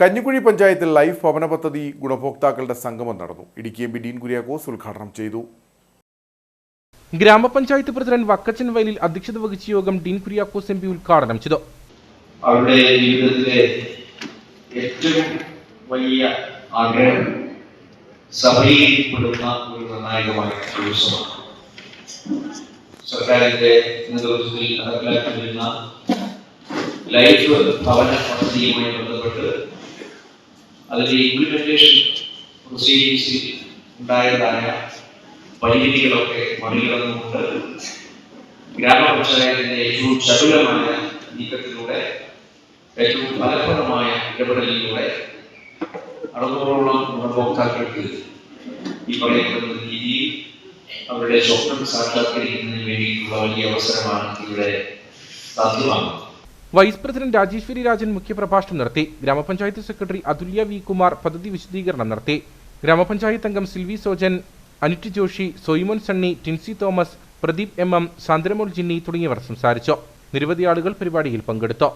കഞ്ഞിക്കുഴി പഞ്ചായത്തിൽ ലൈഫ് ഭവന പദ്ധതി ഗുണഭോക്താക്കളുടെ സംഗമം നടന്നു. ഇടുക്കി എം പി ഡീൻ കുര്യാക്കോസ് ഉദ്ഘാടനം ചെയ്തു. ഗ്രാമപഞ്ചായത്ത് പ്രസിഡന്റ് വക്കച്ചൻ വയലിൽ അധ്യക്ഷത വഹിച്ച യോഗം ഡീൻ കുര്യാക്കോസ് എം പി ഉദ്ഘാടനം ചെയ്തു. അവരുടെ ജീവിതത്തിലെ ഏറ്റവും വലിയ ആഗ്രഹം സഭയിൽപ്പെടുന്ന ഒരു നിർണായകമായ ദിവസമാണ്. സർക്കാരിന്റെ നേതൃത്വത്തിൽ നടപ്പിലാക്കി വരുന്ന ലൈഫ് ഭവന പദ്ധതിയുമായി ബന്ധപ്പെട്ട് അതിന്റെ ഇംപ്ലിമെന്റേഷൻ പ്രൊസീജിയേഴ്സിൽ ഉണ്ടായതായ പരിമിതികളൊക്കെ മറികടന്നുകൊണ്ട് ഗ്രാമപഞ്ചായത്തിന്റെ ഏറ്റവും ചടുലമായ നീക്കത്തിലൂടെ ഏറ്റവും ഫലപ്രദമായ ഇടപെടലിലൂടെ അറുന്നൂറോളം ഗുണഭോക്താക്കൾക്ക് ഈ പറയപ്പെടുന്ന രീതിയിൽ അവരുടെ സ്വപ്നം സാക്ഷാത്കരിക്കുന്നതിന് വേണ്ടിയിട്ടുള്ള വലിയ അവസരമാണ് ഇവിടെ സാധ്യമാകുന്നത്. വൈസ് പ്രസിഡന്റ് രാജേശ്വരി രാജൻ മുഖ്യപ്രഭാഷണം നടത്തി. ഗ്രാമപഞ്ചായത്ത് സെക്രട്ടറി അതുല്യ വി കുമാർ പദ്ധതി വിശദീകരണം നടത്തി. ഗ്രാമപഞ്ചായത്ത് അംഗം സിൽവി സോജൻ അനിറ്റ് ജോഷി സോയിമോൻ സണ്ണി ടിൻസി തോമസ് പ്രദീപ് എം എം സാന്ദ്രമോൾ ജിന്നി തുടങ്ങിയവർ സംസാരിച്ചു. നിരവധി ആളുകൾ പരിപാടിയിൽ പങ്കെടുത്തു.